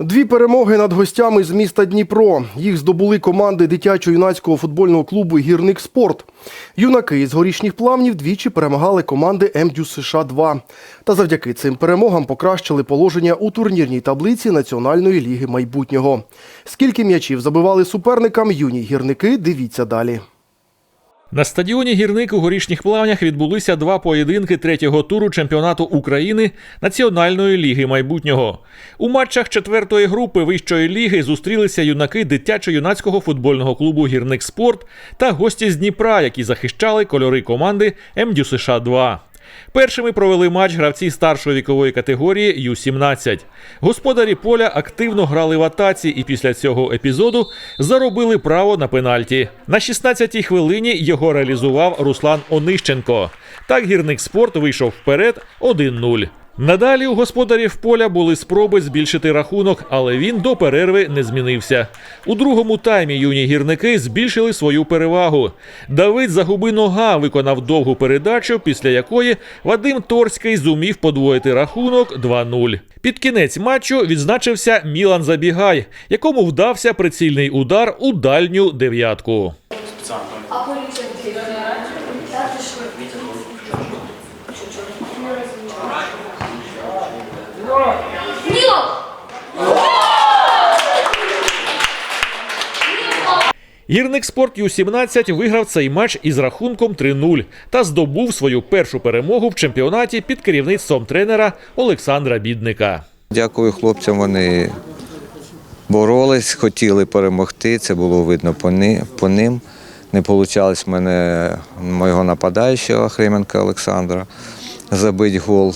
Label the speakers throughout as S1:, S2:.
S1: Дві перемоги над гостями з міста Дніпро. Їх здобули команди дитячо-юнацького футбольного клубу Гірник Спорт. Юнаки із горішніх плавнів двічі перемагали команди МДЮ США 2 Та завдяки цим перемогам покращили положення у турнірній таблиці Національної ліги майбутнього. Скільки м'ячів забивали суперникам юні гірники, дивіться далі.
S2: На стадіоні гірник у горішніх плавнях відбулися два поєдинки третього туру чемпіонату України Національної ліги майбутнього. У матчах четвертої групи вищої ліги зустрілися юнаки дитячо-юнацького футбольного клубу Гірник Спорт та гості з Дніпра, які захищали кольори команди МДЮ США 2 Першими провели матч гравці старшої вікової категорії Ю-17. Господарі поля активно грали в атаці і після цього епізоду заробили право на пенальті. На 16-й хвилині його реалізував Руслан Онищенко. Так гірник спорт вийшов вперед 1-0. Надалі у господарів поля були спроби збільшити рахунок, але він до перерви не змінився. У другому таймі юні гірники збільшили свою перевагу. Давид загуби нога виконав довгу передачу, після якої Вадим Торський зумів подвоїти рахунок 2-0. Під кінець матчу відзначився Мілан Забігай, якому вдався прицільний удар у дальню дев'ятку. Гірник спорт Ю-17 виграв цей матч із рахунком 3-0 та здобув свою першу перемогу в чемпіонаті під керівництвом тренера Олександра Бідника.
S3: Дякую хлопцям. Вони боролись, хотіли перемогти. Це було видно по, ним. Не вийшло мене моєго нападаючого Хременка Олександра забити гол.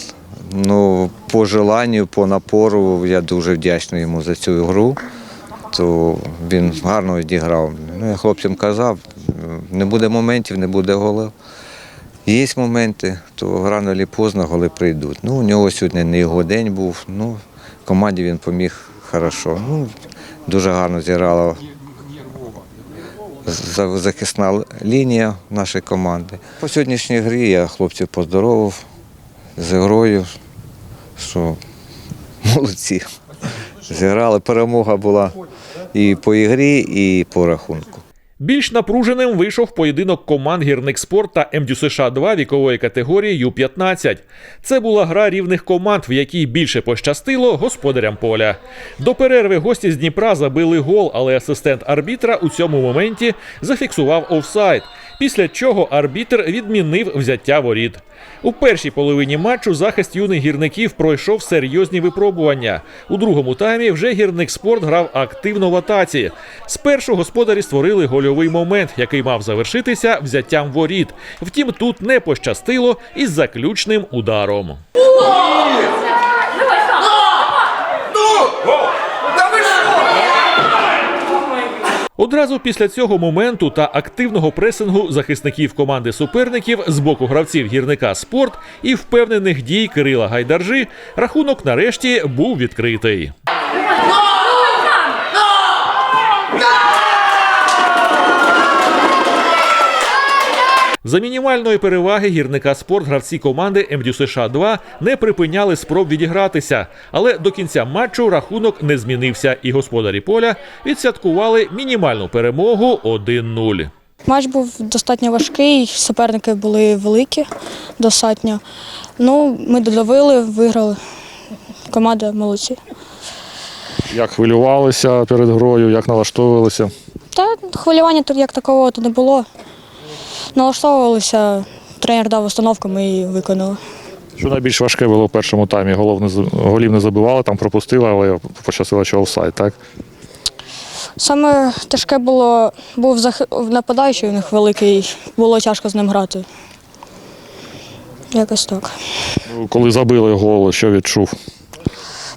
S3: Ну, по желанню, по напору я дуже вдячний йому за цю гру. То він гарно відіграв. Ну, я хлопцям казав, не буде моментів, не буде голів. Є моменти, то рано чи поздно голи прийдуть. Ну, у нього сьогодні не його день був. Ну, команді він поміг хорошо. Ну, дуже гарно зіграла захисна лінія нашої команди. По сьогоднішній грі я хлопців поздоровив з що молодці. Зіграли, перемога була і по ігрі, і по рахунку.
S2: Більш напруженим вийшов поєдинок команд Гірник Спорт та МДЮ США 2 вікової категорії Ю-15. Це була гра рівних команд, в якій більше пощастило господарям поля. До перерви гості з Дніпра забили гол, але асистент арбітра у цьому моменті зафіксував офсайд. Після чого арбітр відмінив взяття воріт. У першій половині матчу захист юних гірників пройшов серйозні випробування. У другому таймі вже гірник спорт грав активно в атаці. Спершу господарі створили гольовий момент, який мав завершитися взяттям воріт. Втім, тут не пощастило із заключним ударом. Одразу після цього моменту та активного пресингу захисників команди суперників з боку гравців гірника спорт і впевнених дій Кирила Гайдаржи рахунок нарешті був відкритий. За мінімальної переваги гірника спорт гравці команди МДЮ США 2 не припиняли спроб відігратися, але до кінця матчу рахунок не змінився, і господарі поля відсвяткували мінімальну перемогу 1-0.
S4: Матч був достатньо важкий, суперники були великі, достатньо. Ну, ми додавили, виграли. Команда молодці.
S5: Як хвилювалися перед грою, як налаштовувалися.
S4: Та хвилювання тут як такого то не було. Налаштовувалися, тренер дав установку, ми її виконали.
S5: Що найбільш важке було в першому таймі? Голов не, голів не забивали, там пропустили, але пощастило, що офсайд, так?
S4: Саме тяжке було, був зах- нападаючий у них великий, було тяжко з ним грати. Якось так.
S5: Ну, Коли забили гол, що відчув?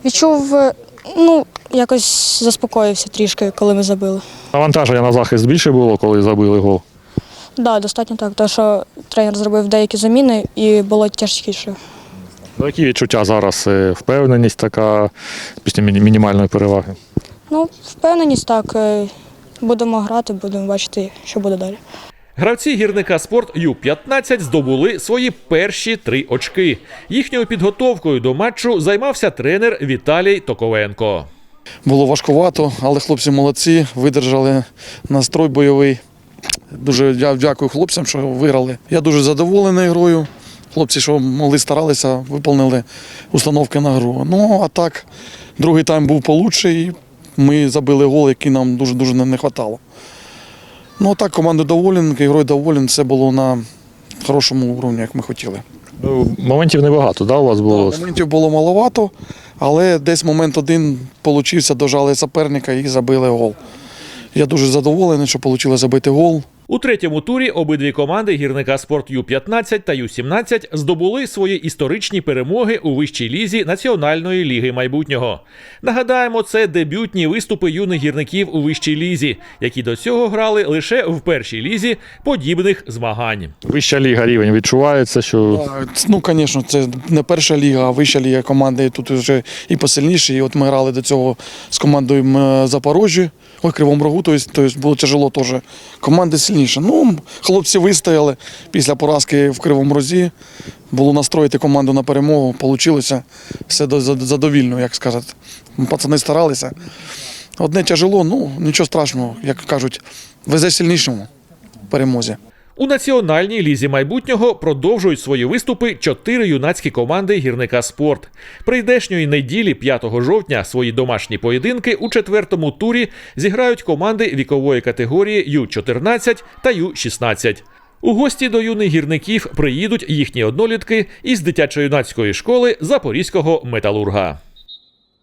S4: Відчув, е, ну, якось заспокоївся трішки, коли ми забили.
S5: Навантаження на захист більше було, коли забили гол.
S4: Так, да, достатньо так, тому що тренер зробив деякі заміни і було тяжкіше.
S5: Ну, Які відчуття зараз? Е, Впевненість така після мінімальної переваги.
S4: Ну, впевненість так. е, Будемо грати, будемо бачити, що буде далі.
S2: Гравці гірника спорт Ю-15 здобули свої перші три очки. Їхньою підготовкою до матчу займався тренер Віталій Токовенко.
S6: Було важкувато, але хлопці молодці, видержали настрой бойовий. Дуже дякую хлопцям, що виграли. Я дуже задоволений грою. Хлопці, що могли старалися, виповнили установки на гру. Ну, а так, другий тайм був получший, і ми забили гол, який нам дуже-дуже не не вистачало. Ну, а так, команда доволен, герой доволен, все було на хорошому рівні, як ми хотіли.
S5: Ну, моментів небагато, да, у вас було?
S6: Моментів було маловато, але десь момент один получився, дожали суперника і забили гол. Я дуже задоволений, що вийшло забити гол.
S2: У третьому турі обидві команди гірника спорт Ю-15 та Ю-17 здобули свої історичні перемоги у вищій лізі Національної ліги майбутнього. Нагадаємо, це дебютні виступи юних гірників у вищій лізі, які до цього грали лише в першій лізі подібних змагань.
S5: Вища ліга рівень відчувається, що
S6: Ну, звісно, це не перша ліга, а вища ліга команди тут вже і посильніші. І от ми грали до цього з командою м, Запорожжя, ой, Кривому Рогу, тобто, есть було тяжело теж. Команди сильніше. Ну, хлопці вистояли після поразки в Кривому Розі. Було настроїти команду на перемогу, Получилося все задовільно, як сказати. Пацани старалися. Одне тяжело, ну нічого страшного, як кажуть, везе сильнішому в перемозі.
S2: У національній лізі майбутнього продовжують свої виступи чотири юнацькі команди гірника спорт. Прийдешньої неділі, 5 жовтня, свої домашні поєдинки у четвертому турі зіграють команди вікової категорії Ю-14 та Ю-16. У гості до юних гірників приїдуть їхні однолітки із дитячо-юнацької школи Запорізького металурга.